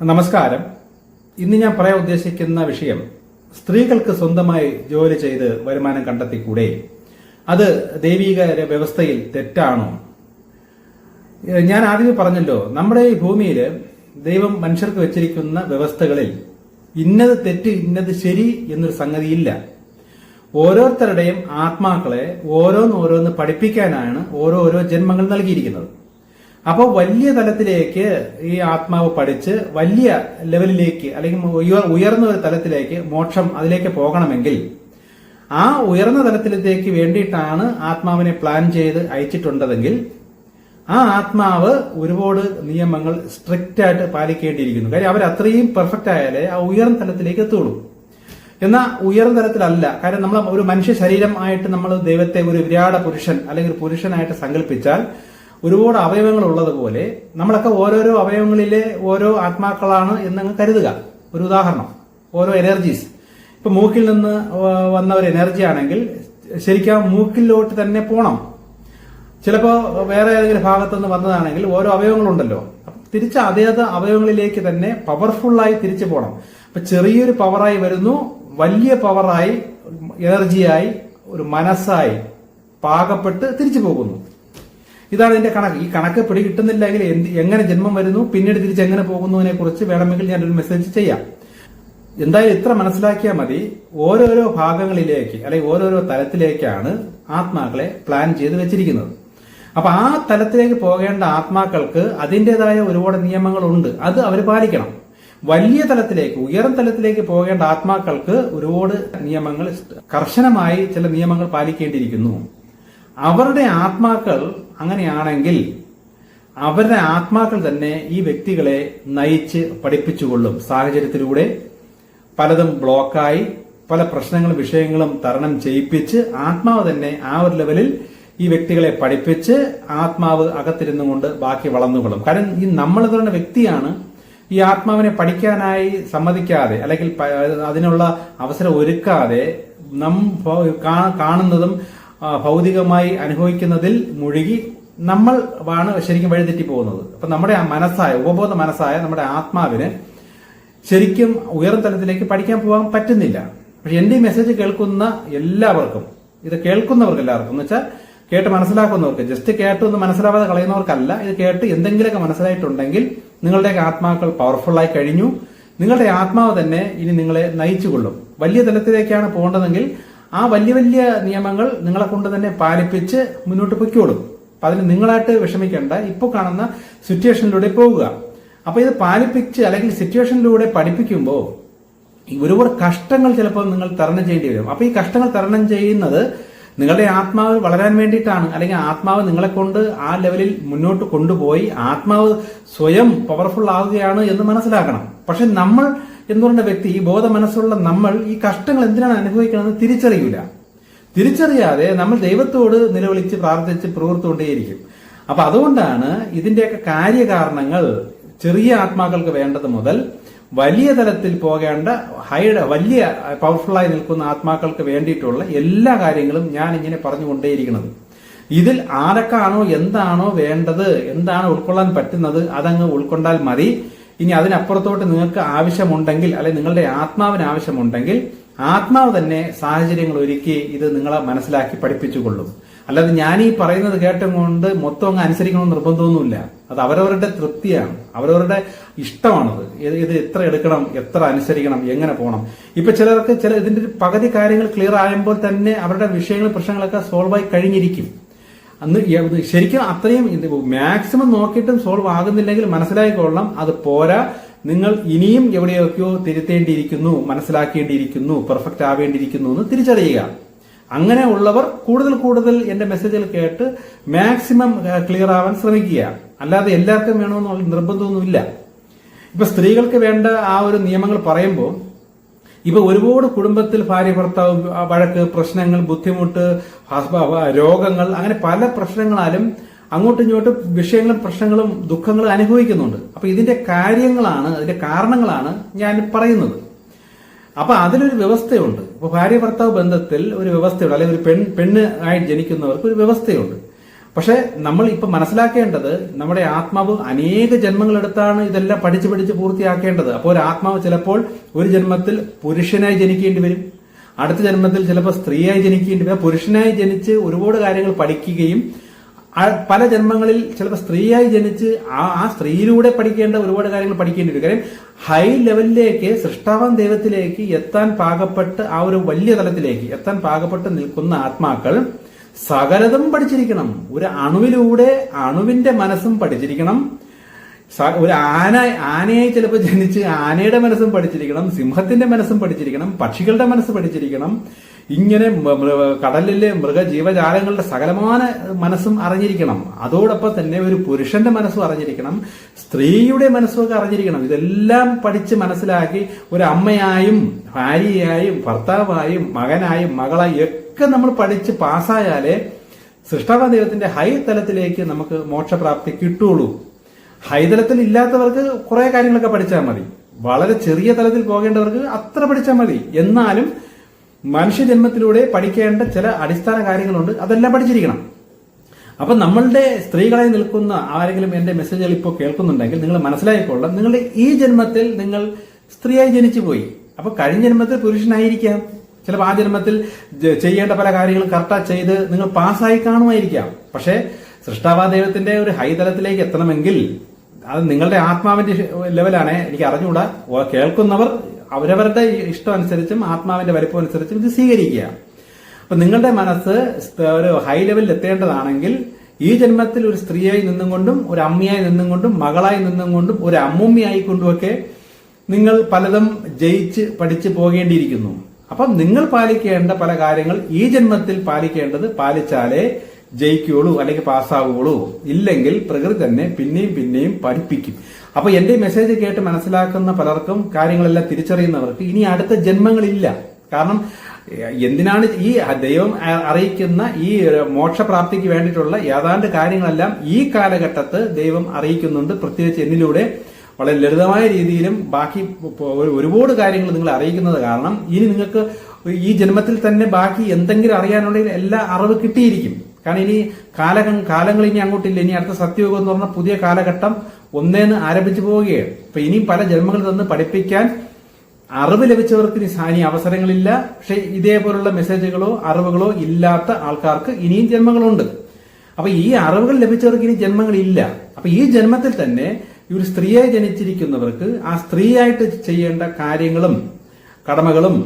നമസ്കാരം. ഇന്ന് ഞാൻ പറയാൻ ഉദ്ദേശിക്കുന്ന വിഷയം സ്ത്രീകൾക്ക് സ്വന്തമായി ജോലി ചെയ്ത് വരുമാനം കണ്ടെത്തിക്കൂടെ? അത് ദൈവിക വ്യവസ്ഥയിൽ തെറ്റാണോ? ഞാൻ ആദ്യം പറഞ്ഞല്ലോ നമ്മുടെ ഈ ഭൂമിയിൽ ദൈവം മനുഷ്യർക്ക് വെച്ചിരിക്കുന്ന വ്യവസ്ഥകളിൽ ഇന്നത് തെറ്റ് ഇന്നത് ശരി എന്നൊരു സംഗതിയില്ല. ഓരോരുത്തരുടെയും ആത്മാക്കളെ ഓരോന്ന് ഓരോന്ന് പഠിപ്പിക്കാനാണ് ഓരോരോ ജന്മങ്ങൾ നൽകിയിരിക്കുന്നത്. അപ്പോൾ വലിയ തലത്തിലേക്ക് ഈ ആത്മാവ് പഠിച്ച് വലിയ ലെവലിലേക്ക് അല്ലെങ്കിൽ ഉയർന്ന ഒരു തലത്തിലേക്ക് മോക്ഷം അതിലേക്ക് പോകണമെങ്കിൽ ആ ഉയർന്ന തലത്തിലേക്ക് വേണ്ടിയിട്ടാണ് ആത്മാവിനെ പ്ലാൻ ചെയ്ത് അയച്ചിട്ടുണ്ടതെങ്കിൽ ആ ആത്മാവ് ഒരുപാട് നിയമങ്ങൾ സ്ട്രിക്റ്റ് ആയിട്ട് പാലിക്കേണ്ടിയിരിക്കുന്നു. കാര്യം അവർ അത്രയും പെർഫെക്റ്റ് ആയാലേ ആ ഉയർന്ന തലത്തിലേക്ക് എത്തുള്ളൂ. എന്നാൽ ഉയർന്ന തലത്തിലല്ല. കാരണം നമ്മൾ ഒരു മനുഷ്യ ശരീരം ആയിട്ട് നമ്മൾ ദൈവത്തെ ഒരു വിരാട പുരുഷൻ അല്ലെങ്കിൽ ഒരു പുരുഷനായിട്ട് സങ്കല്പിച്ചാൽ ഒരുപാട് അവയവങ്ങൾ ഉള്ളതുപോലെ നമ്മളൊക്കെ ഓരോരോ അവയവങ്ങളിലെ ഓരോ ആത്മാക്കളാണ് എന്നങ്ങ് കരുതുക. ഒരു ഉദാഹരണം. ഓരോ എനർജീസ് ഇപ്പൊ മൂക്കിൽ നിന്ന് വന്ന ഒരു എനർജി ആണെങ്കിൽ ശരിക്കും മൂക്കിലോട്ട് തന്നെ പോണം. ചിലപ്പോ വേറെ ഏതെങ്കിലും ഭാഗത്തുനിന്ന് വന്നതാണെങ്കിൽ ഓരോ അവയവങ്ങളുണ്ടല്ലോ. തിരിച്ച് അതേത് അവയവങ്ങളിലേക്ക് തന്നെ പവർഫുള്ളായി തിരിച്ചു പോകണം അപ്പൊ ചെറിയൊരു പവറായി വരുന്നു. വലിയ പവറായി എനർജിയായി ഒരു മനസ്സായി പാകപ്പെട്ട് തിരിച്ചു പോകുന്നു. ഇതാണ് ഇതിന്റെ കണക്ക്. ഈ കണക്ക് പിടി കിട്ടുന്നില്ലെങ്കിൽ എന്ത് എങ്ങനെ ജന്മം വരുന്നു പിന്നീട് തിരിച്ച് എങ്ങനെ പോകുന്നതിനെ കുറിച്ച് വേണമെങ്കിൽ ഞാനൊരു മെസ്സേജ് ചെയ്യാം. എന്തായാലും ഇത്ര മനസ്സിലാക്കിയാൽ മതി. ഓരോരോ ഭാഗങ്ങളിലേക്ക് അല്ലെങ്കിൽ ഓരോരോ തലത്തിലേക്കാണ് ആത്മാക്കളെ പ്ലാൻ ചെയ്ത് വെച്ചിരിക്കുന്നത്. അപ്പൊ ആ തലത്തിലേക്ക് പോകേണ്ട ആത്മാക്കൾക്ക് അതിന്റെതായ ഒരുപാട് നിയമങ്ങളുണ്ട്. അത് അവർ പാലിക്കണം. വലിയ തലത്തിലേക്ക് ഉയർന്ന തലത്തിലേക്ക് പോകേണ്ട ആത്മാക്കൾക്ക് ഒരുപാട് നിയമങ്ങൾ കർശനമായി ചില നിയമങ്ങൾ പാലിക്കേണ്ടിയിരിക്കുന്നു. അവരുടെ ആത്മാക്കൾ അങ്ങനെയാണെങ്കിൽ അവരുടെ ആത്മാക്കൾ തന്നെ ഈ വ്യക്തികളെ നയിച്ച് പഠിപ്പിച്ചുകൊള്ളും. സാഹചര്യത്തിലൂടെ പലതും ബ്ലോക്കായി പല പ്രശ്നങ്ങളും വിഷയങ്ങളും തരണം ചെയ്യിപ്പിച്ച് ആത്മാവ് തന്നെ ആ ഒരു ലെവലിൽ ഈ വ്യക്തികളെ പഠിപ്പിച്ച് ആത്മാവ് അകത്തിരുന്നു കൊണ്ട് ബാക്കി വളർന്നുകൊള്ളും. കാരണം ഈ നമ്മൾ തന്നെ വ്യക്തിയാണ് ഈ ആത്മാവിനെ പഠിക്കാനായി സമ്മതിക്കാതെ അല്ലെങ്കിൽ അതിനുള്ള അവസരം ഒരുക്കാതെ നം കാണുന്നതും ഭൗതികമായി അനുഭവിക്കുന്നതിൽ മുഴുകി നമ്മൾ ആണ് ശരിക്കും വഴിതെറ്റി പോകുന്നത് അപ്പൊ നമ്മുടെ ആ മനസ്സായ ഉപബോധ മനസ്സായ നമ്മുടെ ആത്മാവിന് ശരിക്കും ഉയർന്ന തലത്തിലേക്ക് പഠിക്കാൻ പോകാൻ പറ്റുന്നില്ല. പക്ഷെ എന്റെ ഈ മെസ്സേജ് കേൾക്കുന്ന എല്ലാവർക്കും ഇത് കേൾക്കുന്നവർക്ക് എല്ലാവർക്കും എന്ന് വെച്ചാൽ കേട്ട് മനസ്സിലാക്കുന്നവർക്ക് ജസ്റ്റ് കേട്ട് ഒന്ന് മനസ്സിലാവാതെ കളയുന്നവർക്കല്ല ഇത് കേട്ട് എന്തെങ്കിലുമൊക്കെ മനസ്സിലായിട്ടുണ്ടെങ്കിൽ നിങ്ങളുടെയൊക്കെ ആത്മാക്കൾ പവർഫുള്ളായി കഴിഞ്ഞു. നിങ്ങളുടെ ആത്മാവ് തന്നെ ഇനി നിങ്ങളെ നയിച്ചുകൊള്ളും. വലിയ തലത്തിലേക്കാണ് പോകേണ്ടതെങ്കിൽ ആ വലിയ വലിയ നിയമങ്ങൾ നിങ്ങളെ കൊണ്ട് തന്നെ പാലിപ്പിച്ച് മുന്നോട്ട് പൊയ്ക്കോളും. അപ്പൊ അതിന് നിങ്ങളായിട്ട് വിഷമിക്കേണ്ട. ഇപ്പോൾ കാണുന്ന സിറ്റുവേഷനിലൂടെ പോവുക അപ്പൊ ഇത് പാലിപ്പിച്ച് അല്ലെങ്കിൽ സിറ്റുവേഷനിലൂടെ പഠിപ്പിക്കുമ്പോൾ ഒരുപാട് കഷ്ടങ്ങൾ ചിലപ്പോൾ നിങ്ങൾ തരണം ചെയ്യേണ്ടി വരും. അപ്പൊ ഈ കഷ്ടങ്ങൾ തരണം ചെയ്യുന്നത് നിങ്ങളുടെ ആത്മാവ് വളരാൻ വേണ്ടിയിട്ടാണ്. അല്ലെങ്കിൽ ആത്മാവ് നിങ്ങളെ കൊണ്ട് ആ ലെവലിൽ മുന്നോട്ട് കൊണ്ടുപോയി ആത്മാവ് സ്വയം പവർഫുൾ ആവുകയാണ് എന്ന് മനസ്സിലാക്കണം. പക്ഷെ നമ്മൾ എന്ന് പറയുന്ന വ്യക്തി ഈ ബോധ മനസ്സുള്ള നമ്മൾ ഈ കഷ്ടങ്ങൾ എന്തിനാണ് അനുഭവിക്കണമെന്ന് തിരിച്ചറിയില്ല തിരിച്ചറിയാതെ നമ്മൾ ദൈവത്തോട് നിലവിളിച്ച് പ്രാർത്ഥിച്ച് പ്രവർത്തുകൊണ്ടേയിരിക്കും അപ്പൊ അതുകൊണ്ടാണ് ഇതിന്റെയൊക്കെ കാര്യകാരണങ്ങൾ ചെറിയ ആത്മാക്കൾക്ക് വേണ്ടത് മുതൽ വലിയ തലത്തിൽ പോകേണ്ട ഹൈ വലിയ പവർഫുള്ളായി നിൽക്കുന്ന ആത്മാക്കൾക്ക് വേണ്ടിയിട്ടുള്ള എല്ലാ കാര്യങ്ങളും ഞാൻ ഇങ്ങനെ പറഞ്ഞുകൊണ്ടേയിരിക്കുന്നത്. ഇതിൽ ആരൊക്കെയാണോ എന്താണോ വേണ്ടത് എന്താണ് ഉൾക്കൊള്ളാൻ പറ്റുന്നത് അതങ്ങ് ഉൾക്കൊണ്ടാൽ മതി. ഇനി അതിനപ്പുറത്തോട്ട് നിങ്ങൾക്ക് ആവശ്യമുണ്ടെങ്കിൽ അല്ലെങ്കിൽ നിങ്ങളുടെ ആത്മാവിന് ആവശ്യമുണ്ടെങ്കിൽ ആത്മാവ് തന്നെ സാഹചര്യങ്ങൾ ഒരുക്കി ഇത് നിങ്ങളെ മനസ്സിലാക്കി പഠിപ്പിച്ചുകൊള്ളും. അല്ലാതെ ഞാൻ ഈ പറയുന്നത് കേട്ടും കൊണ്ട് മൊത്തം അങ്ങ് അനുസരിക്കണമെന്ന് നിർബന്ധമൊന്നുമില്ല. അത് അവരവരുടെ തൃപ്തിയാണ്. അവരവരുടെ ഇഷ്ടമാണത്. ഇത് എത്ര എടുക്കണം എത്ര അനുസരിക്കണം എങ്ങനെ പോകണം. ഇപ്പൊ ചിലർക്ക് ചില ഇതിന്റെ പകുതി കാര്യങ്ങൾ ക്ലിയർ ആകുമ്പോൾ തന്നെ അവരുടെ വിഷയങ്ങളും പ്രശ്നങ്ങളൊക്കെ സോൾവ് ആയി കഴിഞ്ഞിരിക്കും. അന്ന് ശരിക്കും അത്രയും മാക്സിമം നോക്കിയിട്ടും സോൾവ് ആകുന്നില്ലെങ്കിൽ മനസ്സിലായിക്കൊള്ളാം അത് പോരാ. നിങ്ങൾ ഇനിയും എവിടെയൊക്കെയോ തിരുത്തേണ്ടിയിരിക്കുന്നു മനസ്സിലാക്കേണ്ടിയിരിക്കുന്നു പെർഫെക്റ്റ് ആവേണ്ടിയിരിക്കുന്നു എന്ന് തിരിച്ചറിയുക. അങ്ങനെ ഉള്ളവർ കൂടുതൽ കൂടുതൽ എന്റെ മെസ്സേജുകൾ കേട്ട് മാക്സിമം ക്ലിയർ ആവാൻ ശ്രമിക്കുക. അല്ലാതെ എല്ലാവർക്കും വേണമെന്നുള്ള നിർബന്ധമൊന്നുമില്ല. ഇപ്പൊ സ്ത്രീകൾക്ക് വേണ്ട ആ ഒരു നിയമങ്ങൾ പറയുമ്പോൾ ഇപ്പൊ ഒരുപാട് കുടുംബത്തിൽ ഭാര്യ ഭർത്താവ് വഴക്ക് പ്രശ്നങ്ങൾ ബുദ്ധിമുട്ട് രോഗങ്ങൾ അങ്ങനെ പല പ്രശ്നങ്ങളാലും അങ്ങോട്ടും ഇങ്ങോട്ടും വിഷയങ്ങളും പ്രശ്നങ്ങളും ദുഃഖങ്ങളും അനുഭവിക്കുന്നുണ്ട്. അപ്പൊ ഇതിന്റെ കാര്യങ്ങളാണ് അതിന്റെ കാരണങ്ങളാണ് ഞാൻ പറയുന്നത്. അപ്പൊ അതിലൊരു വ്യവസ്ഥയുണ്ട്. ഇപ്പൊ ഭാര്യ ഭർത്താവ് ബന്ധത്തിൽ ഒരു വ്യവസ്ഥയുണ്ട്. അല്ലെങ്കിൽ ഒരു പെൺ പെണ്ണ് ആയി ജനിക്കുന്നവർക്ക് ഒരു വ്യവസ്ഥയുണ്ട്. പക്ഷെ നമ്മൾ ഇപ്പൊ മനസ്സിലാക്കേണ്ടത് നമ്മുടെ ആത്മാവ് അനേക ജന്മങ്ങളെടുത്താണ് ഇതെല്ലാം പഠിച്ച് പഠിച്ച് പൂർത്തിയാക്കേണ്ടത്. അപ്പോൾ ഒരു ആത്മാവ് ചിലപ്പോൾ ഒരു ജന്മത്തിൽ പുരുഷനായി ജനിക്കേണ്ടി വരും. അടുത്ത ജന്മത്തിൽ ചിലപ്പോൾ സ്ത്രീയായി ജനിക്കേണ്ടി വരും. പുരുഷനായി ജനിച്ച് ഒരുപാട് കാര്യങ്ങൾ പഠിക്കുകയും പല ജന്മങ്ങളിൽ ചിലപ്പോൾ സ്ത്രീയായി ജനിച്ച് ആ ആ സ്ത്രീയിലൂടെ പഠിക്കേണ്ട ഒരുപാട് കാര്യങ്ങൾ പഠിക്കേണ്ടി വരും. കാര്യം ഹൈ ലെവലിലേക്ക് സൃഷ്ടാവൻ ദൈവത്തിലേക്ക് എത്താൻ പാകപ്പെട്ട് ആ ഒരു വലിയ തലത്തിലേക്ക് എത്താൻ പാകപ്പെട്ട് നിൽക്കുന്ന ആത്മാക്കൾ സകലതും പഠിച്ചിരിക്കണം. ഒരു അണുവിലൂടെ അണുവിന്റെ മനസ്സും പഠിച്ചിരിക്കണം. ഒരു ആന ആനയെ ചിലപ്പോൾ ജനിച്ച് ആനയുടെ മനസ്സും പഠിച്ചിരിക്കണം. സിംഹത്തിന്റെ മനസ്സും പഠിച്ചിരിക്കണം. പക്ഷികളുടെ മനസ്സ് പഠിച്ചിരിക്കണം. ഇങ്ങനെ കടലിലെ മൃഗജീവജാലങ്ങളുടെ സകലമായ മനസ്സും അറിഞ്ഞിരിക്കണം. അതോടൊപ്പം തന്നെ ഒരു പുരുഷന്റെ മനസ്സും അറിഞ്ഞിരിക്കണം. സ്ത്രീയുടെ മനസ്സുമൊക്കെ അറിഞ്ഞിരിക്കണം. ഇതെല്ലാം പഠിച്ച് മനസ്സിലാക്കി ഒരു അമ്മയായും ഭാര്യയായും ഭർത്താവായും മകനായും മകളായും ഒക്കെ നമ്മൾ പഠിച്ച് പാസ്സായാലേ സൃഷ്ടാവ ദൈവത്തിന്റെ ഹൈ തലത്തിലേക്ക് നമുക്ക് മോക്ഷപ്രാപ്തി കിട്ടുള്ളൂ. ഹൈ തലത്തിൽ ഇല്ലാത്തവർക്ക് കുറെ കാര്യങ്ങളൊക്കെ പഠിച്ചാൽ മതി. വളരെ ചെറിയ തലത്തിൽ പോകേണ്ടവർക്ക് അത്ര പഠിച്ചാൽ മതി. എന്നാലും മനുഷ്യജന്മത്തിലൂടെ പഠിക്കേണ്ട ചില അടിസ്ഥാന കാര്യങ്ങളുണ്ട്. അതെല്ലാം പഠിച്ചിരിക്കണം. അപ്പൊ നമ്മളുടെ സ്ത്രീകളായി നിൽക്കുന്ന ആരെങ്കിലും എന്റെ മെസ്സേജുകൾ ഇപ്പോൾ കേൾക്കുന്നുണ്ടെങ്കിൽ നിങ്ങൾ മനസ്സിലായിക്കൊള്ളാം നിങ്ങളുടെ ഈ ജന്മത്തിൽ നിങ്ങൾ സ്ത്രീയായി ജനിച്ചു പോയി അപ്പൊ കഴിഞ്ഞ ജന്മത്തിൽ പുരുഷനായിരിക്കാം. ചിലപ്പോൾ ആ ജന്മത്തിൽ ചെയ്യേണ്ട പല കാര്യങ്ങളും കറക്റ്റാ ചെയ്ത് നിങ്ങൾ പാസ്സായി കാണുമായിരിക്കാം. പക്ഷേ സൃഷ്ടാവാ ദൈവത്തിന്റെ ഒരു ഹൈതലത്തിലേക്ക് എത്തണമെങ്കിൽ അത് നിങ്ങളുടെ ആത്മാവിന്റെ ലെവലാണ്. എനിക്ക് അറിഞ്ഞുകൂടാ. കേൾക്കുന്നവർ അവരവരുടെ ഇഷ്ടം അനുസരിച്ചും ആത്മാവിന്റെ വലിപ്പം അനുസരിച്ചും ഇത് സ്വീകരിക്കുക. അപ്പൊ നിങ്ങളുടെ മനസ്സ് ഒരു ഹൈ ലെവലിൽ എത്തേണ്ടതാണെങ്കിൽ ഈ ജന്മത്തിൽ ഒരു സ്ത്രീയായി നിന്നും കൊണ്ടും ഒരു അമ്മയായി നിന്നും കൊണ്ടും മകളായി നിന്നും കൊണ്ടും ഒരു അമ്മൂമ്മയായി കൊണ്ടുമൊക്കെ നിങ്ങൾ പലതും ജയിച്ച് പഠിച്ചു പോകേണ്ടിയിരിക്കുന്നു. അപ്പം നിങ്ങൾ പാലിക്കേണ്ട പല കാര്യങ്ങൾ ഈ ജന്മത്തിൽ പാലിക്കേണ്ടത് പാലിച്ചാലേ ജയിക്കുകയുള്ളൂ അല്ലെങ്കിൽ പാസ്സാവുകയുള്ളൂ. ഇല്ലെങ്കിൽ പ്രകൃതി തന്നെ പിന്നെയും പിന്നെയും പഠിപ്പിക്കും. അപ്പൊ എന്റെ മെസ്സേജ് കേട്ട് മനസ്സിലാക്കുന്ന പലർക്കും കാര്യങ്ങളെല്ലാം തിരിച്ചറിയുന്നവർക്ക് ഇനി അടുത്ത ജന്മങ്ങളില്ല. കാരണം എന്തിനാണ് ഈ ദൈവം അറിയിക്കുന്ന ഈ മോക്ഷപ്രാപ്തിക്ക് വേണ്ടിയിട്ടുള്ള ഏതാണ്ട് കാര്യങ്ങളെല്ലാം ഈ കാലഘട്ടത്ത് ദൈവം അറിയിക്കുന്നുണ്ട്. പ്രത്യേകിച്ച് എന്നിലൂടെ വളരെ ലളിതമായ രീതിയിലും ബാക്കി ഒരുപാട് കാര്യങ്ങൾ നിങ്ങൾ അറിയിക്കുന്നത് കാരണം ഇനി നിങ്ങൾക്ക് ഈ ജന്മത്തിൽ തന്നെ ബാക്കി എന്തെങ്കിലും അറിയാനുണ്ടെങ്കിൽ എല്ലാ അറിവ് കിട്ടിയിരിക്കും. കാരണം ഇനി കാല കാലങ്ങൾ ഇനി അങ്ങോട്ടില്ല. ഇനി അടുത്ത സത്യയോഗം എന്ന് പറഞ്ഞ പുതിയ കാലഘട്ടം ഒന്നേന്ന് ആരംഭിച്ചു പോവുകയാണ്. അപ്പൊ ഇനിയും പല ജന്മങ്ങൾ തന്ന് പഠിപ്പിക്കാൻ അറിവ് ലഭിച്ചവർക്ക് ഇനി സാനി അവസരങ്ങളില്ല. പക്ഷെ ഇതേപോലുള്ള മെസ്സേജുകളോ അറിവുകളോ ഇല്ലാത്ത ആൾക്കാർക്ക് ഇനിയും ജന്മങ്ങളുണ്ട്. അപ്പൊ ഈ അറിവുകൾ ലഭിച്ചവർക്ക് ഇനി ജന്മങ്ങളില്ല. അപ്പൊ ഈ ജന്മത്തിൽ തന്നെ ഈ ഒരു സ്ത്രീയെ ജനിച്ചിരിക്കുന്നവർക്ക് ആ സ്ത്രീയായിട്ട് ചെയ്യേണ്ട കാര്യങ്ങളും കടമകളും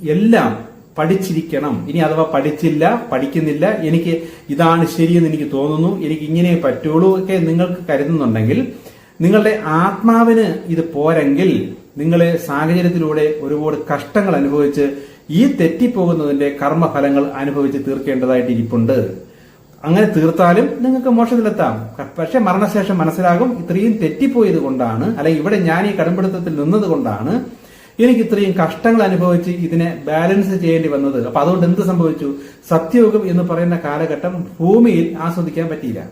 എല്ലാം പഠിച്ചിരിക്കണം. ഇനി അഥവാ പഠിച്ചില്ല പഠിക്കുന്നില്ല എനിക്ക് ഇതാണ് ശരിയെന്ന് എനിക്ക് തോന്നുന്നു എനിക്ക് ഇങ്ങനെ പറ്റുള്ളൂ ഒക്കെ നിങ്ങൾക്ക് കരുതുന്നുണ്ടെങ്കിൽ നിങ്ങളുടെ ആത്മാവിന് ഇത് പോരെങ്കിൽ നിങ്ങളെ സാഹചര്യത്തിലൂടെ ഒരുപാട് കഷ്ടങ്ങൾ അനുഭവിച്ച് ഈ തെറ്റിപ്പോകുന്നതിന്റെ കർമ്മഫലങ്ങൾ അനുഭവിച്ച് തീർക്കേണ്ടതായിട്ട് ഇരിപ്പുണ്ട്. അങ്ങനെ തീർത്താലും നിങ്ങൾക്ക് മോക്ഷത്തിലെത്താം. പക്ഷെ മരണശേഷം മനസ്സിലാകും ഇത്രയും തെറ്റിപ്പോയത് കൊണ്ടാണ് അല്ലെങ്കിൽ ഇവിടെ ഞാൻ ഈ കടുംപിടുത്തത്തിൽ നിന്നത് കൊണ്ടാണ് എനിക്ക് ഇത്രയും കഷ്ടങ്ങൾ അനുഭവിച്ച് ഇതിനെ ബാലൻസ് ചെയ്യേണ്ടി വന്നത്. അപ്പൊ അതുകൊണ്ട് എന്ത് സംഭവിച്ചു? സത്യയോഗം എന്ന് പറയുന്ന കാലഘട്ടം ഭൂമിയിൽ ആസ്വദിക്കാൻ പറ്റിയില്ല.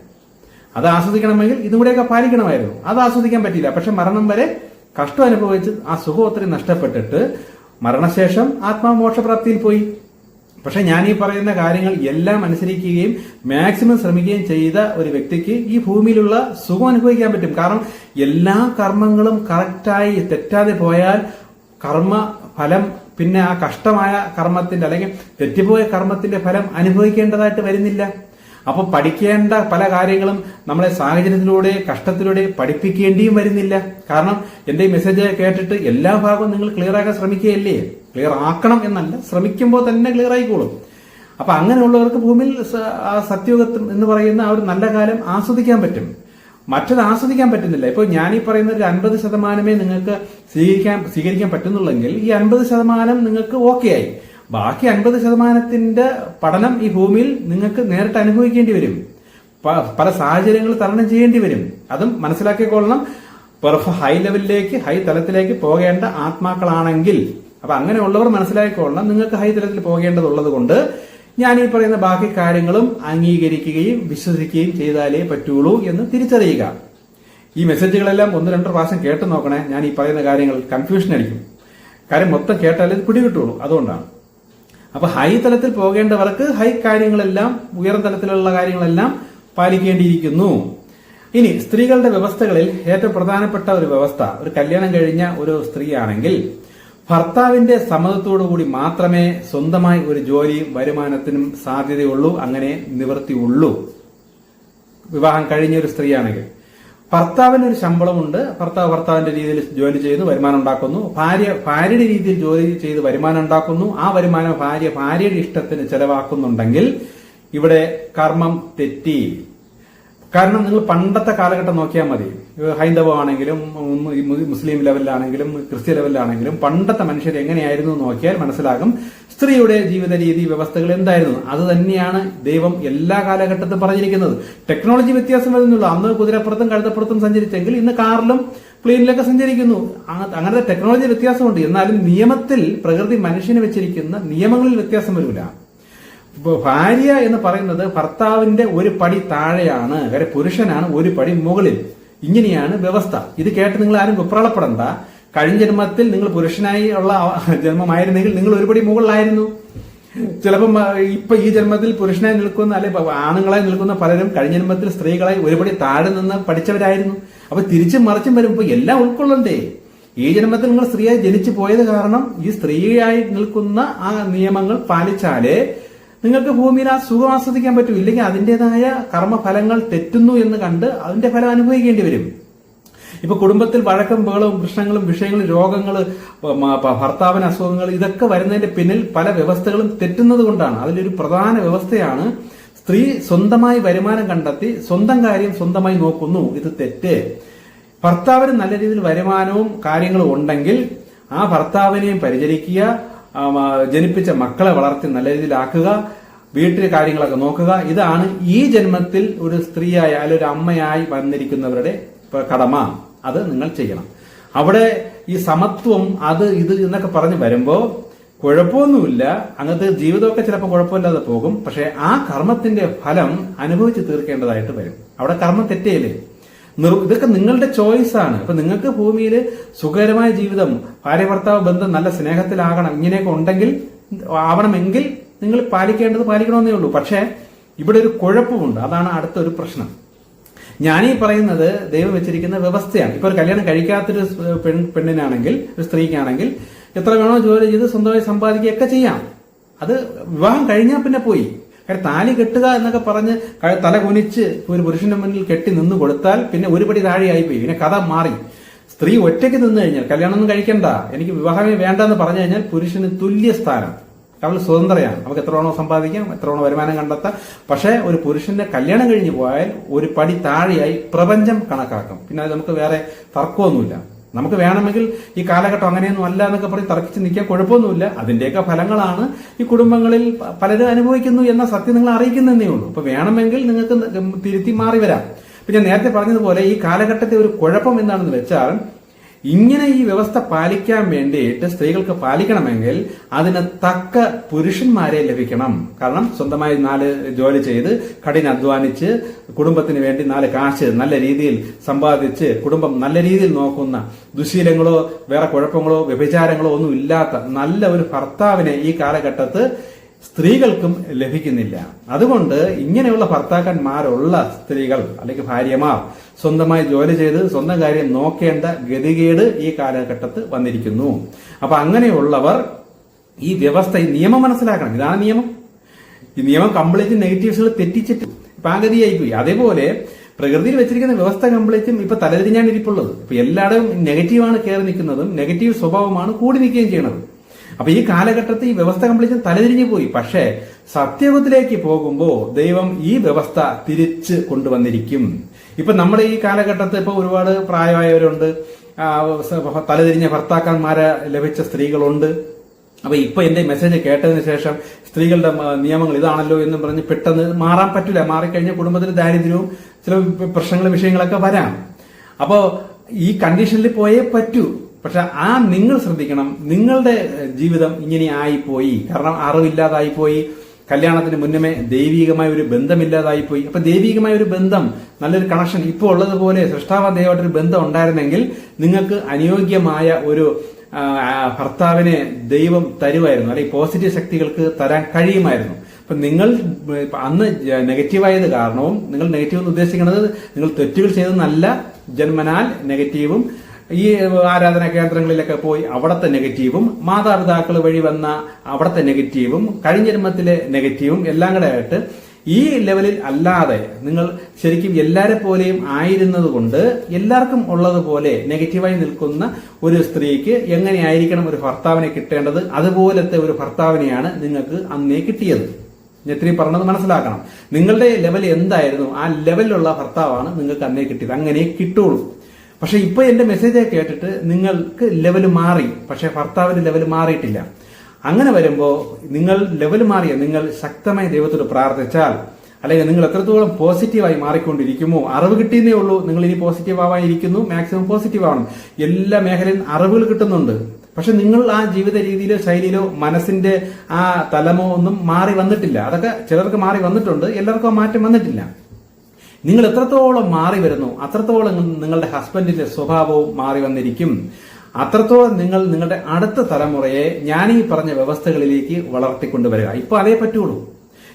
അത് ആസ്വദിക്കണമെങ്കിൽ ഇതും കൂടെയൊക്കെ പാലിക്കണമായിരുന്നു. അത് ആസ്വദിക്കാൻ പറ്റിയില്ല. പക്ഷെ മരണം വരെ കഷ്ടം അനുഭവിച്ച് ആ സുഖം ഒത്തിരി നഷ്ടപ്പെട്ടിട്ട് മരണശേഷം ആത്മാമോക്ഷപ്രാപ്തിയിൽ പോയി. പക്ഷെ ഞാൻ ഈ പറയുന്ന കാര്യങ്ങൾ എല്ലാം അനുസരിക്കുകയും മാക്സിമം ശ്രമിക്കുകയും ചെയ്ത ഒരു വ്യക്തിക്ക് ഈ ഭൂമിയിലുള്ള സുഖം അനുഭവിക്കാൻ പറ്റും. കാരണം എല്ലാ കർമ്മങ്ങളും കറക്റ്റായി തെറ്റാതെ പോയാൽ കർമ്മ ഫലം പിന്നെ ആ കഷ്ടമായ കർമ്മത്തിന്റെ അല്ലെങ്കിൽ തെറ്റിപ്പോയ കർമ്മത്തിന്റെ ഫലം അനുഭവിക്കേണ്ടതായിട്ട് വരുന്നില്ല. അപ്പൊ പഠിക്കേണ്ട പല കാര്യങ്ങളും നമ്മളെ സാഹചര്യത്തിലൂടെ കഷ്ടത്തിലൂടെ പഠിപ്പിക്കേണ്ടിയും വരുന്നില്ല. കാരണം എന്റെ ഈ മെസ്സേജ് കേട്ടിട്ട് എല്ലാ ഭാഗവും നിങ്ങൾ ക്ലിയർ ആക്കാൻ ശ്രമിക്കുകയല്ലേ? ക്ലിയർ ആക്കണം എന്നല്ല ശ്രമിക്കുമ്പോൾ തന്നെ ക്ലിയർ ആയിക്കോളും. അപ്പൊ അങ്ങനെയുള്ളവർക്ക് ഭൂമിയിൽ ആ എന്ന് പറയുന്ന ആ ഒരു നല്ല കാലം ആസ്വദിക്കാൻ പറ്റും. മറ്റത് ആസ്വദിക്കാൻ പറ്റുന്നില്ല. ഇപ്പോൾ ഞാൻ ഈ പറയുന്ന ഒരു അൻപത് ശതമാനമേ നിങ്ങൾക്ക് സ്വീകരിക്കാൻ സ്വീകരിക്കാൻ പറ്റുന്നുള്ളെങ്കിൽ ഈ അൻപത് ശതമാനം നിങ്ങൾക്ക് ഓക്കെ ആയി. ബാക്കി അൻപത് ശതമാനത്തിന്റെ പഠനം ഈ ഭൂമിയിൽ നിങ്ങൾക്ക് നേരിട്ട് അനുഭവിക്കേണ്ടി വരും. പല സാഹചര്യങ്ങൾ തരണം ചെയ്യേണ്ടി വരും. അതും മനസ്സിലാക്കിക്കൊള്ളണം. പെർഫ ഹൈ ലെവലിലേക്ക് ഹൈ തലത്തിലേക്ക് പോകേണ്ട ആത്മാക്കളാണെങ്കിൽ അപ്പൊ അങ്ങനെയുള്ളവർ മനസ്സിലാക്കിക്കൊള്ളണം നിങ്ങൾക്ക് ഹൈ തലത്തിൽ പോകേണ്ടതുള്ളത് കൊണ്ട് ഞാൻ ഈ പറയുന്ന ബാക്കി കാര്യങ്ങളും അംഗീകരിക്കുകയും വിശ്വസിക്കുകയും ചെയ്താലേ പറ്റുള്ളൂ എന്ന് തിരിച്ചറിയുക. ഈ മെസ്സേജുകളെല്ലാം ഒന്ന് രണ്ട് പ്രാവശ്യം കേട്ട് നോക്കണേ. ഞാൻ ഈ പറയുന്ന കാര്യങ്ങൾ കൺഫ്യൂഷൻ അടിക്കും. കാര്യം മൊത്തം കേട്ടാലേ പിടികിട്ടുള്ളൂ. അതുകൊണ്ടാണ്. അപ്പൊ ഹൈ തലത്തിൽ പോകേണ്ടവർക്ക് ഹൈ കാര്യങ്ങളെല്ലാം ഉയർന്ന തലത്തിലുള്ള കാര്യങ്ങളെല്ലാം പാലിക്കേണ്ടിയിരിക്കുന്നു. ഇനി സ്ത്രീകളുടെ വ്യവസ്ഥകളിൽ ഏറ്റവും പ്രധാനപ്പെട്ട ഒരു വ്യവസ്ഥ ഒരു കല്യാണം കഴിഞ്ഞ ഒരു സ്ത്രീയാണെങ്കിൽ ഭർത്താവിന്റെ സമ്മതത്തോടുകൂടി മാത്രമേ സ്വന്തമായി ഒരു ജോലിയും വരുമാനത്തിനും സാധ്യതയുള്ളൂ അങ്ങനെ നിവൃത്തിയുള്ളൂ വിവാഹം കഴിഞ്ഞ ഒരു സ്ത്രീയാണെങ്കിൽ. ഭർത്താവിന് ഒരു ശമ്പളമുണ്ട്. ഭർത്താവ് ഭർത്താവിന്റെ രീതിയിൽ ജോലി ചെയ്ത് വരുമാനം ഉണ്ടാക്കുന്നു. ഭാര്യ ഭാര്യയുടെ രീതിയിൽ ജോലി ചെയ്ത് വരുമാനം ഉണ്ടാക്കുന്നു. ആ വരുമാനം ഭാര്യ ഭാര്യയുടെ ഇഷ്ടത്തിന് ചെലവാക്കുന്നുണ്ടെങ്കിൽ ഇവിടെ കർമ്മം തെറ്റി. കാരണം നിങ്ങൾ പണ്ടത്തെ കാലഘട്ടം നോക്കിയാൽ മതി. ഹൈന്ദവമാണെങ്കിലും മുസ്ലിം ലെവലിലാണെങ്കിലും ക്രിസ്ത്യ ലെവലിലാണെങ്കിലും പണ്ടത്തെ മനുഷ്യർ എങ്ങനെയായിരുന്നു നോക്കിയാൽ മനസ്സിലാകും. സ്ത്രീയുടെ ജീവിത രീതി വ്യവസ്ഥകൾ എന്തായിരുന്നു? അത് തന്നെയാണ് ദൈവം എല്ലാ കാലഘട്ടത്തും പറഞ്ഞിരിക്കുന്നത്. ടെക്നോളജി വ്യത്യാസം വരുന്നുള്ളൂ. അന്ന് കുതിരപ്പുറത്തും കഴുതപ്പുറത്തും സഞ്ചരിച്ചെങ്കിൽ ഇന്ന് കാറിലും പ്ലെയിനിലൊക്കെ സഞ്ചരിക്കുന്നു. അങ്ങനത്തെ ടെക്നോളജി വ്യത്യാസമുണ്ട്. എന്നാലും നിയമത്തിൽ പ്രകൃതി മനുഷ്യന് വെച്ചിരിക്കുന്ന നിയമങ്ങളിൽ വ്യത്യാസം വരില്ല. ഇപ്പൊ ഭാര്യ എന്ന് പറയുന്നത് ഭർത്താവിന്റെ ഒരു പടി താഴെയാണ് വേറെ പുരുഷനാണ് ഒരു പടി മുകളിൽ. ഇങ്ങനെയാണ് വ്യവസ്ഥ. ഇത് കേട്ട് നിങ്ങൾ ആരും വിപ്രളപ്പെടണ്ട കഴിഞ്ഞ ജന്മത്തിൽ നിങ്ങൾ പുരുഷനായി ഉള്ള ജന്മമായിരുന്നെങ്കിൽ നിങ്ങൾ ഒരുപടി മുകളിലായിരുന്നു. ചിലപ്പം ഇപ്പൊ ഈ ജന്മത്തിൽ പുരുഷനായി നിൽക്കുന്ന അല്ലെ ആണുങ്ങളായി നിൽക്കുന്ന പലരും കഴിഞ്ഞ ജന്മത്തിൽ സ്ത്രീകളെ ഒരുപടി താഴെ നിന്ന് പഠിച്ചവരായിരുന്നു. അപ്പൊ തിരിച്ചും മറിച്ചും വരുമ്പോ എല്ലാം ഉൾക്കൊള്ളണ്ടേ? ഈ ജന്മത്തിൽ നിങ്ങൾ സ്ത്രീയായി ജനിച്ചു പോയത് കാരണം ഈ സ്ത്രീയായി നിൽക്കുന്ന ആ നിയമങ്ങൾ പാലിച്ചാലേ നിങ്ങൾക്ക് ഭൂമിയിൽ ആ സുഖം ആസ്വദിക്കാൻ പറ്റും. ഇല്ലെങ്കിൽ അതിന്റെതായ കർമ്മഫലങ്ങൾ തെറ്റുന്നു എന്ന് കണ്ട് അതിന്റെ ഫലം അനുഭവിക്കേണ്ടി വരും. ഇപ്പൊ കുടുംബത്തിൽ വഴക്കം ബഹളവും പ്രശ്നങ്ങളും വിഷയങ്ങളും രോഗങ്ങൾ ഭർത്താവിന് അസുഖങ്ങൾ ഇതൊക്കെ വരുന്നതിന്റെ പിന്നിൽ പല വ്യവസ്ഥകളും തെറ്റുന്നത് കൊണ്ടാണ്. അതിലൊരു പ്രധാന വ്യവസ്ഥയാണ് സ്ത്രീ സ്വന്തമായി വരുമാനം കണ്ടെത്തി സ്വന്തം കാര്യം സ്വന്തമായി നോക്കുന്നു. ഇത് തെറ്റ്. ഭർത്താവിന് നല്ല രീതിയിൽ വരുമാനവും കാര്യങ്ങളും ഉണ്ടെങ്കിൽ ആ ഭർത്താവിനെയും പരിചരിക്കുക ജനിപ്പിച്ച മക്കളെ വളർത്തി നല്ല രീതിയിലാക്കുക വീട്ടിലെ കാര്യങ്ങളൊക്കെ നോക്കുക. ഇതാണ് ഈ ജന്മത്തിൽ ഒരു സ്ത്രീയായ അല്ലെങ്കിൽ ഒരു അമ്മയായി വന്നിരിക്കുന്നവരുടെ കടമ. അത് നിങ്ങൾ ചെയ്യണം. അവിടെ ഈ സമത്വം അത് ഇത് എന്നൊക്കെ പറഞ്ഞ് വരുമ്പോ കുഴപ്പമൊന്നുമില്ല. അങ്ങനത്തെ ജീവിതമൊക്കെ ചിലപ്പോൾ കുഴപ്പമില്ലാതെ പോകും. പക്ഷെ ആ കർമ്മത്തിന്റെ ഫലം അനുഭവിച്ച് തീർക്കേണ്ടതായിട്ട് വരും. അവിടെ കർമ്മം തെറ്റേലേ ഇതൊക്കെ നിങ്ങളുടെ ചോയ്സ് ആണ്. ഇപ്പൊ നിങ്ങൾക്ക് ഭൂമിയിൽ സുഖകരമായ ജീവിതം ഭാര്യ ഭർത്താവ് ബന്ധം നല്ല സ്നേഹത്തിലാകണം ഇങ്ങനെയൊക്കെ ഉണ്ടെങ്കിൽ ആവണമെങ്കിൽ നിങ്ങൾ പാലിക്കേണ്ടത് പാലിക്കണമെന്നേ ഉള്ളൂ. പക്ഷേ ഇവിടെ ഒരു കുഴപ്പമുണ്ട്. അതാണ് അടുത്ത ഒരു പ്രശ്നം. ഞാനീ പറയുന്നത് ദൈവം വെച്ചിരിക്കുന്ന വ്യവസ്ഥയാണ്. ഇപ്പൊ ഒരു കല്യാണം കഴിക്കാത്തൊരു പെൺ പെണ്ണിനാണെങ്കിൽ ഒരു സ്ത്രീക്കാണെങ്കിൽ എത്ര വേണോ ജോലി ചെയ്ത് സ്വന്തമായി സമ്പാദിക്കുകയൊക്കെ ചെയ്യാം. അത് വിവാഹം കഴിഞ്ഞാൽ പിന്നെ പോയി. കാര്യം താലി കെട്ടുക എന്നൊക്കെ പറഞ്ഞ് തല കുനിച്ച് ഒരു പുരുഷന്റെ മുന്നിൽ കെട്ടി നിന്ന് കൊടുത്താൽ പിന്നെ ഒരു പടി താഴെയായി പോയി പിന്നെ കഥ മാറി. സ്ത്രീ ഒറ്റയ്ക്ക് നിന്ന് കഴിഞ്ഞാൽ കല്യാണമൊന്നും കഴിക്കണ്ട. എനിക്ക് വിവാഹമേ വേണ്ട എന്ന് പറഞ്ഞു കഴിഞ്ഞാൽ പുരുഷന് തുല്യ സ്ഥാനം. അവൾ സ്വതന്ത്രയാണ്. നമുക്ക് എത്ര വേണോ സമ്പാദിക്കാം എത്ര വേണോ വരുമാനം കണ്ടെത്താം. പക്ഷേ ഒരു പുരുഷന്റെ കല്യാണം കഴിഞ്ഞു പോയാൽ ഒരു പടി താഴെയായി പ്രപഞ്ചം കണക്കാക്കും. പിന്നെ നമുക്ക് വേറെ തർക്കമൊന്നുമില്ല. നമുക്ക് വേണമെങ്കിൽ ഈ കാലഘട്ടം അങ്ങനെയൊന്നും അല്ല എന്നൊക്കെ പറഞ്ഞ് തർക്കിച്ച് നിൽക്കാൻ കുഴപ്പമൊന്നുമില്ല. അതിന്റെയൊക്കെ ഫലങ്ങളാണ് ഈ കുടുംബങ്ങളിൽ പലരും അനുഭവിക്കുന്നു എന്ന സത്യം നിങ്ങൾ അറിയിക്കുന്നതേ ഉള്ളൂ. അപ്പൊ വേണമെങ്കിൽ നിങ്ങൾക്ക് തിരുത്തി മാറി വരാം. പിന്നെ നേരത്തെ പറഞ്ഞതുപോലെ ഈ കാലഘട്ടത്തെ ഒരു കുഴപ്പം എന്താണെന്ന് വെച്ചാൽ ഇങ്ങനെ ഈ വ്യവസ്ഥ പാലിക്കാൻ വേണ്ടിയിട്ട് സ്ത്രീകൾക്ക് പാലിക്കണമെങ്കിൽ അതിന് തക്ക പുരുഷന്മാരെ ലഭിക്കണം. കാരണം സ്വന്തമായി നാല് ജോലി ചെയ്ത് കഠിന അധ്വാനിച്ച് കുടുംബത്തിന് വേണ്ടി നാല് കാശ് നല്ല രീതിയിൽ സമ്പാദിച്ച് കുടുംബം നല്ല രീതിയിൽ നോക്കുന്ന ദുശീലങ്ങളോ വേറെ കുഴപ്പങ്ങളോ വ്യഭിചാരങ്ങളോ ഒന്നും ഇല്ലാത്ത നല്ല ഒരു ഭർത്താവിനെ ഈ കാലഘട്ടത്ത് സ്ത്രീകൾക്കും ലഭിക്കുന്നില്ല. അതുകൊണ്ട് ഇങ്ങനെയുള്ള ഭർത്താക്കന്മാരുള്ള സ്ത്രീകൾ അല്ലെങ്കിൽ ഭാര്യമാർ സ്വന്തമായി ജോലി ചെയ്ത് സ്വന്തം കാര്യം നോക്കേണ്ട ഗതികേട് ഈ കാലഘട്ടത്ത് വന്നിരിക്കുന്നു. അപ്പൊ അങ്ങനെയുള്ളവർ ഈ വ്യവസ്ഥ ഈ നിയമം മനസ്സിലാക്കണം. ഇതാണ് നിയമം. ഈ നിയമം കംപ്ലീറ്റ് നെഗറ്റീവ്സുകൾ തെറ്റിച്ചിട്ട് പാകതിയായി പോയി അതേപോലെ പ്രകൃതിയിൽ വെച്ചിരിക്കുന്ന വ്യവസ്ഥ കംപ്ലീറ്റും ഇപ്പൊ തലതിരിഞ്ഞാണ് ഇരിപ്പുള്ളത്. ഇപ്പൊ എല്ലായിടവും നെഗറ്റീവാണ് കയറി നിൽക്കുന്നതും നെഗറ്റീവ് സ്വഭാവമാണ് കൂടി നിൽക്കുകയും ചെയ്യണത്. അപ്പൊ ഈ കാലഘട്ടത്തിൽ ഈ വ്യവസ്ഥ കംപ്ലീറ്റ് തലതിരിഞ്ഞു പോയി. പക്ഷേ സത്യവത്തിലേക്ക് പോകുമ്പോൾ ദൈവം ഈ വ്യവസ്ഥ തിരിച്ച് കൊണ്ടുവന്നിരിക്കും. ഇപ്പൊ നമ്മുടെ ഈ കാലഘട്ടത്തിൽ ഇപ്പൊ ഒരുപാട് പ്രായമായവരുണ്ട്. തലതിരിഞ്ഞ ഭർത്താക്കന്മാരെ ലഭിച്ച സ്ത്രീകളുണ്ട്. അപ്പൊ ഇപ്പൊ എന്റെ മെസ്സേജ് കേട്ടതിന് ശേഷം സ്ത്രീകളുടെ നിയമങ്ങൾ ഇതാണല്ലോ എന്ന് പറഞ്ഞ് പെട്ടെന്ന് മാറാൻ പറ്റില്ല. മാറിക്കഴിഞ്ഞാൽ കുടുംബത്തിൽ ദാരിദ്ര്യവും ചില പ്രശ്നങ്ങളും വിഷയങ്ങളൊക്കെ വരാം. അപ്പോ ഈ കണ്ടീഷനിൽ പോയേ പറ്റൂ. പക്ഷെ ആ നിങ്ങൾ ശ്രദ്ധിക്കണം. നിങ്ങളുടെ ജീവിതം ഇങ്ങനെ ആയിപ്പോയി. കാരണം അറിവില്ലാതായിപ്പോയി. കല്യാണത്തിന് മുന്നമേ ദൈവികമായ ഒരു ബന്ധമില്ലാതായി പോയി. അപ്പൊ ദൈവികമായ ഒരു ബന്ധം നല്ലൊരു കണക്ഷൻ ഇപ്പോൾ ഉള്ളതുപോലെ സൃഷ്ടാവ ദൈവമായിട്ടൊരു ബന്ധം ഉണ്ടായിരുന്നെങ്കിൽ നിങ്ങൾക്ക് അനുയോഗ്യമായ ഒരു ഭർത്താവിനെ ദൈവം തരുമായിരുന്നു. അല്ലെങ്കിൽ പോസിറ്റീവ് ശക്തികൾക്ക് തരാൻ കഴിയുമായിരുന്നു. അപ്പൊ നിങ്ങൾ അന്ന് നെഗറ്റീവായത് കാരണവും നിങ്ങൾ നെഗറ്റീവ് എന്ന് ഉദ്ദേശിക്കുന്നത് നിങ്ങൾ തെറ്റുകൾ ചെയ്തതെന്നല്ല ജന്മനാൽ നെഗറ്റീവും ഈ ആരാധനാ കേന്ദ്രങ്ങളിലൊക്കെ പോയി അവിടുത്തെ നെഗറ്റീവും മാതാപിതാക്കൾ വഴി വന്ന അവിടുത്തെ നെഗറ്റീവും കഴിഞ്ഞ ജന്മത്തിലെ നെഗറ്റീവും എല്ലാം കൂടെ ആയിട്ട് ഈ ലെവലിൽ അല്ലാതെ നിങ്ങൾ ശരിക്കും എല്ലാരെ പോലെയും ആയിരുന്നത് കൊണ്ട് എല്ലാവർക്കും ഉള്ളതുപോലെ നെഗറ്റീവായി നിൽക്കുന്ന ഒരു സ്ത്രീക്ക് എങ്ങനെയായിരിക്കണം ഒരു ഭർത്താവിനെ കിട്ടേണ്ടത്? അതുപോലത്തെ ഒരു ഭർത്താവിനെയാണ് നിങ്ങൾക്ക് അന്നേ കിട്ടിയത്. ഞാൻ ഇത്രയും പറഞ്ഞത് മനസ്സിലാക്കണം. നിങ്ങളുടെ ലെവൽ എന്തായിരുന്നു? ആ ലെവലിലുള്ള ഭർത്താവാണ് നിങ്ങൾക്ക് അന്നേ കിട്ടിയത്. അങ്ങനെ കിട്ടുള്ളൂ. പക്ഷെ ഇപ്പൊ എന്റെ മെസ്സേജ് കേട്ടിട്ട് നിങ്ങൾക്ക് ലെവൽ മാറി. പക്ഷെ ഭർത്താവിന്റെ ലെവൽ മാറിയിട്ടില്ല. അങ്ങനെ വരുമ്പോൾ നിങ്ങൾ ലെവൽ മാറിയ നിങ്ങൾ ശക്തമായി ദൈവത്തോട് പ്രാർത്ഥിച്ചാൽ അല്ലെങ്കിൽ നിങ്ങൾ എത്രത്തോളം പോസിറ്റീവായി മാറിക്കൊണ്ടിരിക്കുമോ അറിവ് കിട്ടിയതേ ഉള്ളൂ. നിങ്ങൾ ഇനി പോസിറ്റീവ് ആവാനിരിക്കുന്നു മാക്സിമം പോസിറ്റീവ് ആവണം. എല്ലാ മേഖലയിലും അറിവുകൾ കിട്ടുന്നുണ്ട്. പക്ഷെ നിങ്ങൾ ആ ജീവിത രീതിയിലോ ശൈലിയിലോ മനസ്സിന്റെ ആ തലമോ ഒന്നും മാറി വന്നിട്ടില്ല. അതൊക്കെ ചിലർക്ക് മാറി വന്നിട്ടുണ്ട്. എല്ലാവർക്കും മാറ്റം വന്നിട്ടില്ല. നിങ്ങൾ എത്രത്തോളം മാറി വരുന്നു അത്രത്തോളം നിങ്ങളുടെ ഹസ്ബൻഡിന്റെ സ്വഭാവവും മാറി വന്നിരിക്കും. അത്രത്തോളം നിങ്ങൾ നിങ്ങളുടെ അടുത്ത തലമുറയെ ഞാൻ ഈ പറഞ്ഞ വ്യവസ്ഥകളിലേക്ക് വളർത്തിക്കൊണ്ടുവരിക. ഇപ്പൊ അതേ പറ്റുള്ളൂ.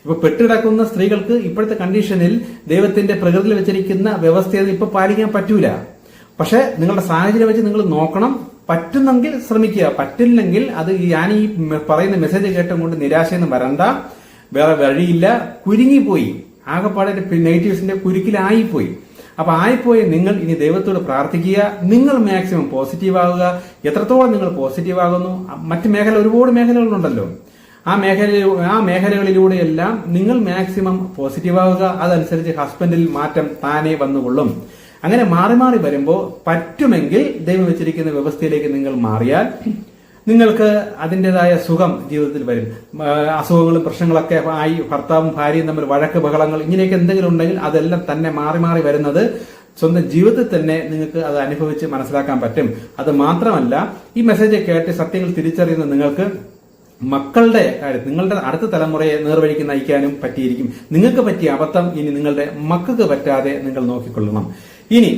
ഇപ്പൊ പെട്ടിടക്കുന്ന സ്ത്രീകൾക്ക് ഇപ്പോഴത്തെ കണ്ടീഷനിൽ ദൈവത്തിന്റെ പ്രകൃതിയിൽ വെച്ചിരിക്കുന്ന വ്യവസ്ഥയെ ഇപ്പൊ പാലിക്കാൻ പറ്റൂല. പക്ഷെ നിങ്ങളുടെ സാഹചര്യം വെച്ച് നിങ്ങൾ നോക്കണം പറ്റുന്നെങ്കിൽ ശ്രമിക്കുക. പറ്റില്ലെങ്കിൽ അത് ഞാൻ ഈ പറയുന്ന മെസ്സേജ് കേട്ടും കൊണ്ട് നിരാശയൊന്നും വരണ്ട. വേറെ വഴിയില്ല. കുരുങ്ങിപ്പോയി. ആകെപ്പാടെ നെഗറ്റീവ്സിന്റെ കുരുക്കിലായിപ്പോയി. അപ്പൊ ആയിപ്പോയി നിങ്ങൾ ഇനി ദൈവത്തോട് പ്രാർത്ഥിക്കുക നിങ്ങൾ മാക്സിമം പോസിറ്റീവ് ആകുക എത്രത്തോളം നിങ്ങൾ പോസിറ്റീവ് ആകുന്നു മറ്റ് മേഖല ഒരുപാട് മേഖലകളുണ്ടല്ലോ. ആ മേഖല ആ മേഖലകളിലൂടെയെല്ലാം നിങ്ങൾ മാക്സിമം പോസിറ്റീവ് ആവുക അതനുസരിച്ച് ഹസ്ബൻഡിൽ മാറ്റം താനെ വന്നുകൊള്ളും. അങ്ങനെ മാറി മാറി വരുമ്പോൾ പറ്റുമെങ്കിൽ ദൈവം വെച്ചിരിക്കുന്ന വ്യവസ്ഥയിലേക്ക് നിങ്ങൾ മാറിയാൽ നിങ്ങൾക്ക് അതിന്റെതായ സുഖം ജീവിതത്തിൽ വരും. അസുഖങ്ങളും പ്രശ്നങ്ങളൊക്കെ ആയി ഭർത്താവും ഭാര്യയും തമ്മിൽ വഴക്ക് ബഹളങ്ങൾ ഇങ്ങനെയൊക്കെ എന്തെങ്കിലും ഉണ്ടെങ്കിൽ അതെല്ലാം തന്നെ മാറി മാറി വരുന്നത് സ്വന്തം ജീവിതത്തിൽ തന്നെ നിങ്ങൾക്ക് അത് അനുഭവിച്ച് മനസ്സിലാക്കാൻ പറ്റും. അത് മാത്രമല്ല ഈ മെസ്സേജ് കേട്ട് സത്യങ്ങൾ തിരിച്ചറിയുന്ന നിങ്ങൾക്ക് മക്കളുടെ കാര്യം നിങ്ങളുടെ അടുത്ത തലമുറയെ നേർവഴിക്ക് നയിക്കാനും പറ്റിയിരിക്കും. നിങ്ങൾക്ക് പറ്റിയ അബദ്ധം ഇനി നിങ്ങളുടെ മക്കൾക്ക് പറ്റാതെ നിങ്ങൾ നോക്കിക്കൊള്ളണം. ഇനി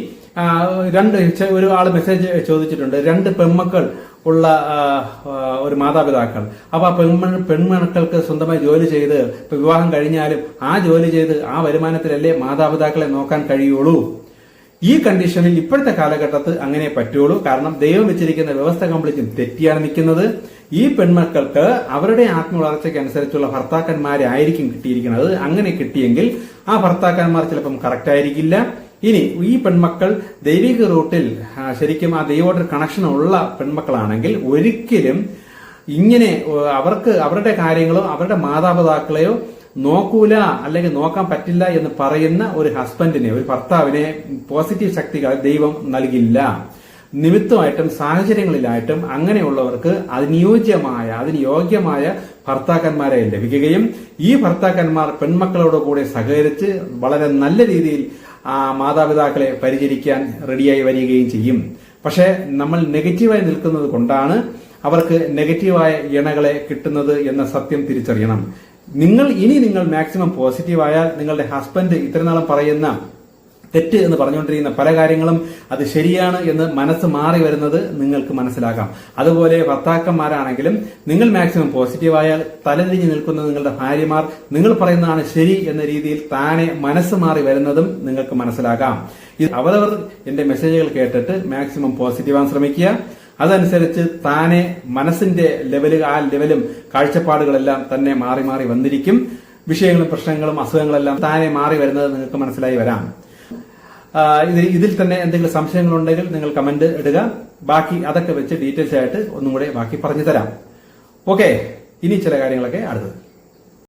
രണ്ട് ഒരു ആൾ മെസ്സേജ് ചോദിച്ചിട്ടുണ്ട്. രണ്ട് പെൺമക്കൾ ഉള്ള ഒരു മാതാപിതാക്കൾ. അപ്പൊ ആ പെൺമ സ്വന്തമായി ജോലി ചെയ്ത് ഇപ്പൊ വിവാഹം കഴിഞ്ഞാലും ആ ജോലി ചെയ്ത് ആ വരുമാനത്തിലല്ലേ മാതാപിതാക്കളെ നോക്കാൻ കഴിയുള്ളൂ. ഈ കണ്ടീഷനിൽ ഇപ്പോഴത്തെ കാലഘട്ടത്ത് അങ്ങനെ പറ്റുള്ളൂ. കാരണം ദൈവം വെച്ചിരിക്കുന്ന വ്യവസ്ഥ കംപ്ലീറ്റും തെറ്റിയാണ് നിൽക്കുന്നത്. ഈ പെൺമക്കൾക്ക് അവരുടെ ആത്മവളർച്ചയ്ക്ക് അനുസരിച്ചുള്ള ഭർത്താക്കന്മാരെ ആയിരിക്കും കിട്ടിയിരിക്കുന്നത്. അങ്ങനെ കിട്ടിയെങ്കിൽ ആ ഭർത്താക്കന്മാർ ചിലപ്പം കറക്റ്റ് ആയിരിക്കില്ല. ഇനി ഈ പെൺമക്കൾ ദൈവിക റൂട്ടിൽ ശരിക്കും ആ ദൈവോട്ട് കണക്ഷൻ ഉള്ള പെൺമക്കളാണെങ്കിൽ ഒരിക്കലും ഇങ്ങനെ അവർക്ക് അവരുടെ കാര്യങ്ങളോ അവരുടെ മാതാപിതാക്കളെയോ നോക്കൂല അല്ലെങ്കിൽ നോക്കാൻ പറ്റില്ല എന്ന് പറയുന്ന ഒരു ഹസ്ബൻഡിനെ ഒരു ഭർത്താവിനെ പോസിറ്റീവ് ശക്തികൾ ദൈവം നൽകില്ല. നിമിത്തമായിട്ടും സാഹചര്യങ്ങളിലായിട്ടും അങ്ങനെയുള്ളവർക്ക് അതിനുയോജ്യമായ അതിന് യോഗ്യമായ ഭർത്താക്കന്മാരെ ലഭിക്കുകയും ഈ ഭർത്താക്കന്മാർ പെൺമക്കളോട് കൂടെ സഹകരിച്ച് വളരെ നല്ല രീതിയിൽ മാതാപിതാക്കളെ പരിചരിക്കാൻ റെഡിയായി വരികയും ചെയ്യും. പക്ഷേ നമ്മൾ നെഗറ്റീവായി നിൽക്കുന്നത് കൊണ്ടാണ് അവർക്ക് നെഗറ്റീവായ ഇണകളെ കിട്ടുന്നത് എന്ന സത്യം തിരിച്ചറിയണം. നിങ്ങൾ ഇനി നിങ്ങൾ മാക്സിമം പോസിറ്റീവായാൽ നിങ്ങളുടെ ഹസ്ബൻഡ് ഇത്രനാളും പറയുന്ന തെറ്റ് എന്ന് പറഞ്ഞുകൊണ്ടിരിക്കുന്ന പല കാര്യങ്ങളും അത് ശരിയാണ് എന്ന് മനസ്സ് മാറി വരുന്നത് നിങ്ങൾക്ക് മനസ്സിലാക്കാം അതുപോലെ ഭർത്താക്കന്മാരാണെങ്കിലും നിങ്ങൾ മാക്സിമം പോസിറ്റീവായാൽ തലതിരിഞ്ഞ് നിൽക്കുന്ന നിങ്ങളുടെ ഭാര്യമാർ നിങ്ങൾ പറയുന്നതാണ് ശരി എന്ന രീതിയിൽ താനെ മനസ്സ് മാറി വരുന്നതും നിങ്ങൾക്ക് മനസ്സിലാക്കാം ഇത് അവരവർ എന്റെ മെസ്സേജുകൾ കേട്ടിട്ട് മാക്സിമം പോസിറ്റീവാൻ ശ്രമിക്കുക. അതനുസരിച്ച് താനെ മനസ്സിന്റെ ലെവൽ ആ ലെവലും കാഴ്ചപ്പാടുകളെല്ലാം തന്നെ മാറി മാറി വന്നിരിക്കും. വിഷയങ്ങളും പ്രശ്നങ്ങളും അസുഖങ്ങളെല്ലാം താനെ മാറി വരുന്നത് നിങ്ങൾക്ക് മനസ്സിലായി വരാം. ഇതിൽ തന്നെ എന്തെങ്കിലും സംശയങ്ങളുണ്ടെങ്കിൽ നിങ്ങൾ കമന്റ് ഇടുക. ബാക്കി അതൊക്കെ വെച്ച് ഡീറ്റെയിൽസ് ആയിട്ട് ഒന്നും കൂടെ ബാക്കി പറഞ്ഞു തരാം ഓക്കെ ഇനി ചില കാര്യങ്ങളൊക്കെ അടുത്തത്.